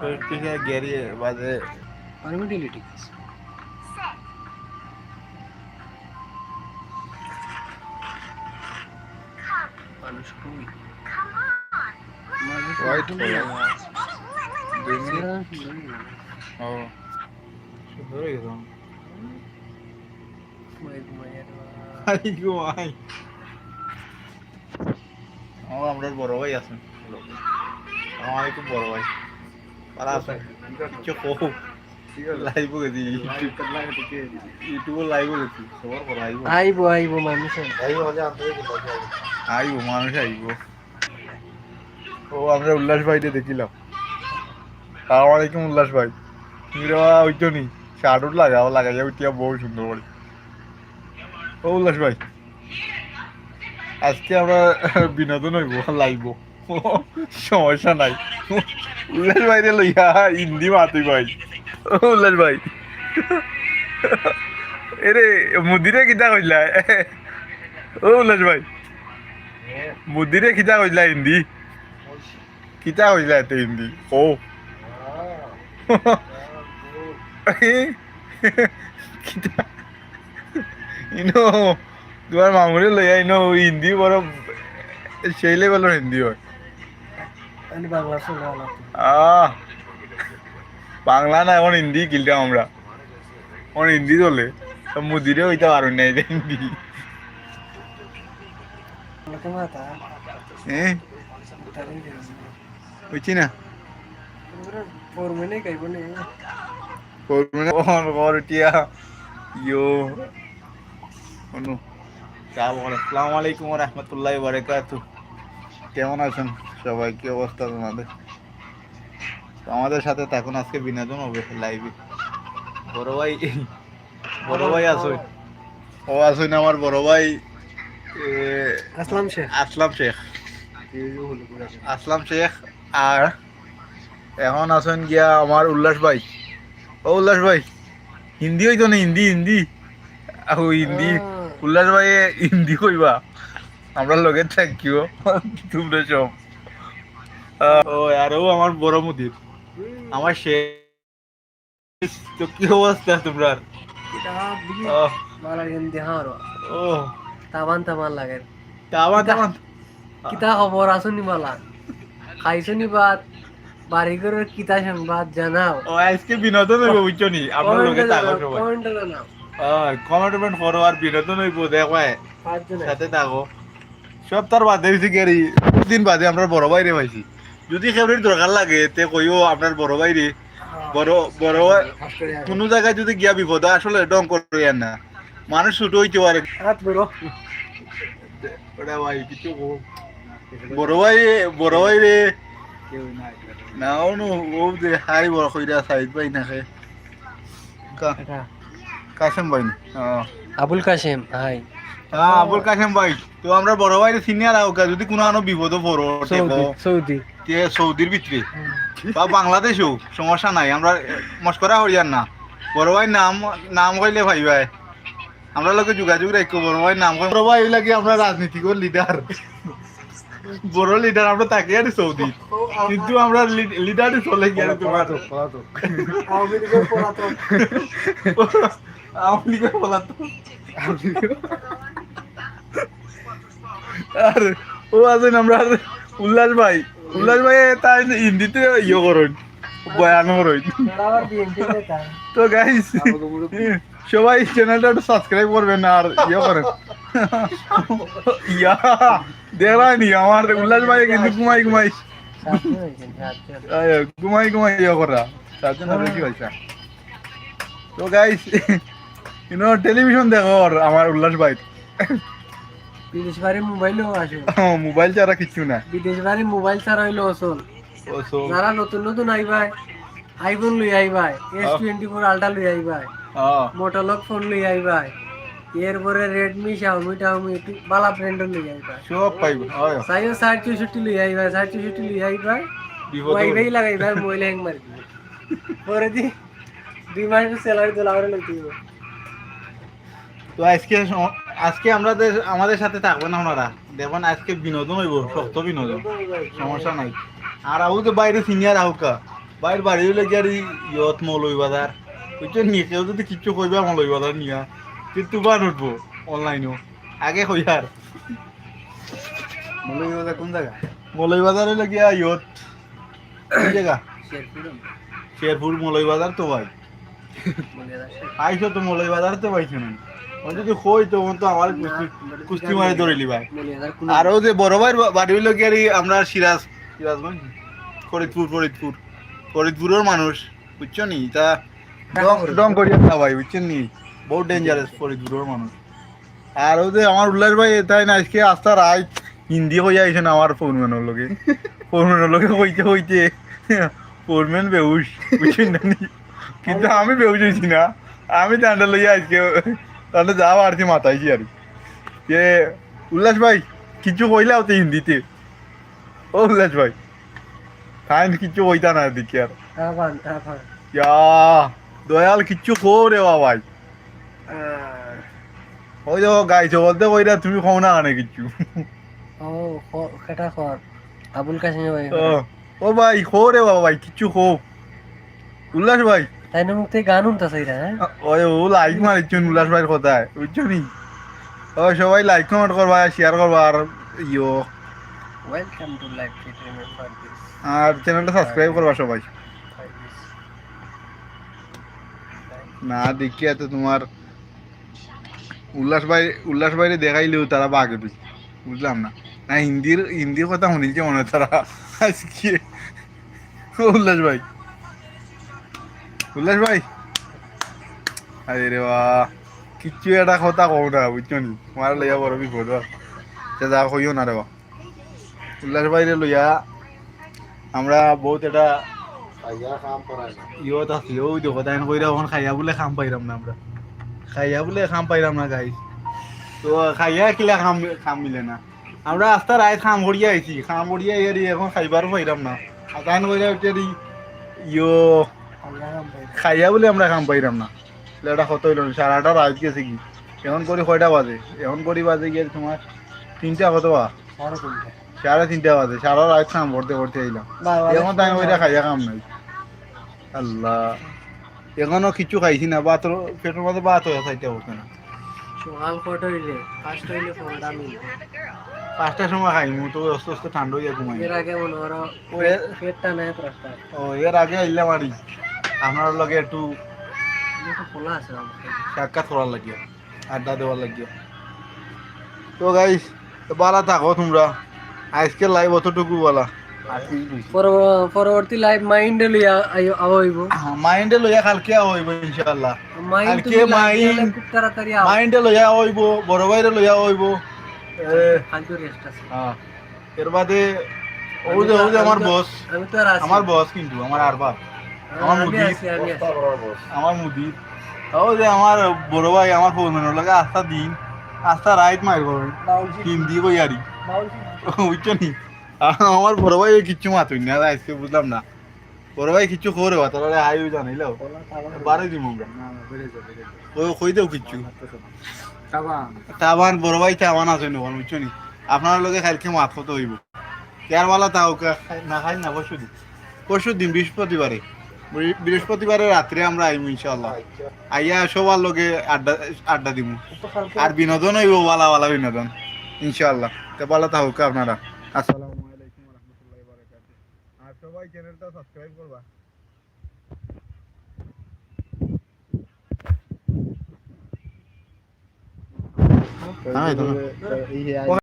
Vertical carrier was a permeability test. White color. Oh. Should I go on? Why go on? ও আমরা বড় ভাই আছেন। আমার বড় ভাই। পারা আছে কিছু কো লাইভ গেছি। ইউটিউব লাইভ গেছি। সবার বড় আইব আইবো আইবো মানুষ। আইব মানুষ আইব। ও আমরা উল্লাস ভাইতে দেখিলাম। সালাম আলাইকুম উল্লাস ভাই। তুমি ওইতো নি শার্ট লাগাও লাগাইয়া উঠিয়া বহু সুন্দর করে। ও উল্লাস ভাই। আজকে আমরা বিনোদন হইব লাইব সমস্যা নাই উল্লাস ভাইরে লইয়া হিন্দি মাতুই ভাই উল্লাস ভাই এরে মুদিরে কিতা কইলা ও উল্লাস ভাই মুদিরে কিতা কইলা হিন্দি কিতা কইলা এতে হিন্দি ও কিতা ইনো তোমার মামুরে লইয়া ইনো হিন্দি বড় সেই লেভেলের হিন্দি হয়। বাংলা শোনা আহ বাংলা না এখন হিন্দি কিলতাম আমরা। এখন হিন্দি চলে মুদিরে হইতে পারো না এটা হিন্দি। বুঝছি না। নে? অনু চা বল আসসালামু আলাইকুম। রাহমাতুল্লাহি বারাকাতু কেমন আছেন সবাই? কি অবস্থা তোমাদের? আমাদের সাথে থাকুন আজকে বিনোদন হবে লাইভে বড় ভাই বড় ভাই আসুন ও আসুন আমার বড় ভাই আসলাম শেখ। আসলাম শেখ। আসলাম শেখ আর এখন আছেন গিয়া আমার উল্লাস ভাই। ও উল্লাস ভাই হিন্দি হইতো না হিন্দি হিন্দি। ও হিন্দি। উল্লাস ভাই হিন্দি কইবা। আমরা লগে থাকিও তোমরা সব। ও আর ও আমার বড় মুদির। আমার শেষ। তো কি অবস্থা তোমরা কিতাব দিবি আহ, মালা গেম দেহার ও। তাবান তাবান লাগে। তামা তামা কিতা খবর আছো নি মালা? খাইছো নি বাদ বাড়ি করে কিতা সংবাদ জানাও? ও আজকে বিনোদন হইব বুঝছ নি? আপনার লগে থাকো সবাই কমেন্টে জানাও কমেন্ট টমেন্ট করো আর বিনোদন হইব দেখবাই সাথে থাকো। সব তার বাদে হয়েছে গেরি দিন বাদে আমরা বড় ভাইরে পাইছি। যদি খেবরির দরকার লাগে তে কইও আপনার বড় ভাইরে। বড় বড় ভাই কোনো জায়গায় যদি গিয়া বিপদ হয়, আসলে ডং করিয়েন না। মানুষ ছুটো হইতে পারে। হাত বড়। ওটা ভাই কিছু। বড় ভাই বড় ভাই রে না অনু ও যে হাই বড় কইরা সাইড পাই না খে কাশেম ভাই আবুল কাশেম হাই হ্যাঁ আবুল কাশেম ভাই। তো আমরা বড় ভাইরে সিনিয়র আও যদি কোনো আনো বিপদ পড়ো সৌদি তে সৌদির ভিতরে। বা বাংলাদেশেও সমস্যা নাই। আমরা মস্করা হইয়ার না বড় ভাই নাম নাম কইলে ভাই ভাই। আমরা লোকে যোগাযোগ রাখব বড় ভাই নাম বড় ভাই লাগে আমরা রাজনীতিক লিডার বড় লিডার আমরা তাকে আর সৌদি। কিন্তু আমরা লিডারই চলে গিয়ে তোমার। আওয়ামী লীগের আওয়ামী আর ও আছেন আমরা উল্লাস ভাই উল্লাস ভাই তাই হিন্দিতে ইয়ে করুন বয়ান করুন। তো গাইস সবাই চ্যানেলটা একটু সাবস্ক্রাইব করবেন আর ইয়ে করেন। ইয়া দেখলানি আমার উল্লাস ভাই কিন্তু ঘুমাই ঘুমাই। ঘুমাই ঘুমাই ইয়ে করা। সাতজন আর কি হয়েছে? তো গাইস ইউনো টেলিভিশন দেখো আর আমার উল্লাস ভাই। বিদেশ বাড়ি মোবাইলও আসে মোবাইল ছাড়া কিচ্ছু না। বিদেশ বাড়ি মোবাইল ছাড়া হইল অসল। সো যারা নতুন নতুন আইবাই আইফোন লই আইবাই এস টোয়েন্টি ফোর আল্ট্রা লই আইবাই হ্যাঁ মোটলক ফোন লই আইবাই এরপরে রেডমি শাওমি টাওমি একটু বালা ব্র্যান্ডের লই আইবাই সব পাইব হয়। সাইও ষাট চৌষট্টি লই আইবাই ষাট চৌষট্টি লই আইবাই ওয়াইফাই লাগাইবাই মোবাইল হ্যাং মারি পরে দি দুই মাসের স্যালারি তো লাগারে লইতে হইব। তো আজকে আজকে আমাদের আমাদের সাথে থাকবেন আপনারা। দেখবেন আজকে বিনোদন হইব শক্ত বিনোদন। সমস্যা নাই। আর আউ তো বাইরে সিনিয়র আহুকা বাইরে বাড়ি হইলে কি আর ইয়ত মৌলই বাজার বুঝছেন নি কেউ যদি কিচ্ছু কইবা মৌলই বাজার নিয়া। কিন্তু বান উঠবো অনলাইনেও আগে কই আর। কইয়ার মৌলভীবাজার কোন জায়গা? মৌলই বাজার হইলে গিয়া ইয়ত? কি জায়গা? শেরপুর। শেরপুর মৌলই বাজার তো ভাই। আইসো তো মৌলই বাজার তো পাইছো না ও যদি তো তো আমার কুস্তি মারি আর যে বড় ভাইয়ের বাড়ি হইল কি আর এই আমরা সিরাজ সিরাজগঞ্জ ফরিদপুর ফরিদপুর ফরিদপুরের মানুষ বুঝছ নি তা ডং করিয়া ভাই বুঝছেন নি বহুত ডেঞ্জারাস ফরিদপুরের মানুষ আর ও যে আমার উল্লাস ভাই তাই না আজকে আস্তা রায় হিন্দি হয়ে না আমার ফোরম্যানের লোকে ফোরম্যানের লোকে হইতে হইতে ফোরম্যান বেউস বুঝছেন না কিন্তু আমি বেউস হইছি না আমি তান্ডা লইয়া আজকে তাহলে যা পারছি মাথাইছি আর। যে উল্লাস ভাই কিছু কইলাও তো হিন্দিতে। ও উল্লাস ভাই তাই কিচ্ছু কইতা না দেখি আর। তাবান তাবান দয়াল কিচ্ছু কো রে ভাই। ওই দেখো গাইছো বলতে কইরা তুমি কও না কানে কিচ্ছু ও খ- কেটা খর আবুল কাসিম ভাই ও, ও ভাই খো রে বাবা ভাই কিচ্ছু খো উল্লাস ভাই তাই না মুখ থেকে গান উনতা চাইরা হ্যাঁ? ওই ও লাইক মারিচ্ছুন উল্লাস ভাইয়ের কথায় বুঝছ নি? ও সবাই লাইক কমেন্ট করবা শেয়ার করবা আর ইয়ো। Welcome to live treatment for this আর চ্যানেলটা সাবস্ক্রাইব করবা সবাই। না দেখিয়া তো তোমার উল্লাস ভাই উল্লাস ভাইরে দেখাইলেও তারা বাগে বুঝলাম না। না হিন্দির হিন্দির কথা শুনিলছে মনে তারা। আজকে উল্লাস ভাই। উল্লাস ভাই? আরে রে বা কিচ্ছু একটা কথা কও না, বুঝছ নি? তোমার লইয়া বড় বিপদ। তা যা কইও না রে বা উল্লাস ভাইরে লইয়া আমরা বহুত এটা করায় ইয়ত আছে ওই দেখো তাই কইরা ওখান খাইয়া বলে খাম পাইরাম না আমরা। খাইয়া বলে খাম পাইরাম না গাই তো খাইয়া কিলা খাম খাম মিলে না। আমরা আস্তা রায় খাম ভরিয়া আইছি খাম ভরিয়া এখন খাইবার পাইরাম না। আর তাই কইরা ইয়ো খাইয়া বলে আমরা খাম পাইলাম না। এটা কত হইল আটটা রাত গেছে কি? এখন করি কয়টা বাজে এখন করি বাজে গিয়ে তোমার তিনটা কত বা সাড়ে তিনটা। বাজে সারা রাত খাম ভরতে ভরতে আইলাম এখন তাই ওইটা খাইয়া কাম নাই। আল্লাহ এখনও কিছু খাইছি না বাত পেটের মধ্যে বাত হয়ে খাইতে হতো না সকাল কটা হইলে ফার্স্ট হইলে ফোনটা আমি পাঁচটার সময় খাই তো আস্তে আস্তে ঠান্ডা হয়ে ঘুমাই। এর আগে মনে করো পেটটা ও এর আগে আইলাম আরি আপনার লগে একটু তো খোলা আছে আমার সাক্ষাৎ করার লাগিয়া আড্ডা দেওয়ার লাগিয়া। তো গাইস বালা থাকো তোমরা আজকে লাইভ অতটুকু বলা পরব- পরবর্তী লাইভ মাইন্ডে লইয়া আইও- আওয়াইব মাইন্ডে লইয়া কালকে হইব ইনশাআল্লাহ। মাইন্ড কালকে তুমি লাইভ mind- দিলে খুব তাড়াতাড়ি আও মাইন্ডে লইয়া হইব বড় ভাইরে লইয়া হইব এ ফালতু রেস্ট আছে। হ্যাঁ এর বাদে ও যে ও যে আমার বস আমি তো আর আছি। আমার বস কিন্তু আমার আরবাব আমার মুদির। আছি আমার মুদি ও যে আমার বড় ভাই আমার ফোনের লগে আস্থা দিন। আস্থা রাইট মার করবেন হিন্দি কই আরি? বুঝছ নি? আমার বড় ভাই কিচ্ছু মাতুই না আজকে বুঝলাম না। বড় ভাই কিচ্ছু করে বা তাহলে আয়ু জানাইলো। বারে দিব আমরা। ও কই দেও কিচ্ছু? তাবান বড় ভাই তাবান আছে নো বুঝছ নি? আপনার লগে কালকে মাত কত হইব? ইয়ার বেলা তাও না খাই না পরশু দিন পরশু দিন বৃহস্পতিবারে। বৃ- বৃহস্পতিবারে রাত্রে আমরা আইমু ইনশাআল্লাহ। আইয়া সবার লগে আড্ডা আড্ডা দিব আর বিনোদন হইব ওয়ালা ওয়ালা বিনোদন ইনশাআল্লাহ। তো ভালো থাকুক আপনারা। আসসালামু আলাইকুম ওয়া রাহমাতুল্লাহি ওয়া বারাকাতুহু। আর সবাই চ্যানেলটা সাবস্ক্রাইব করবা। হ্যাঁ।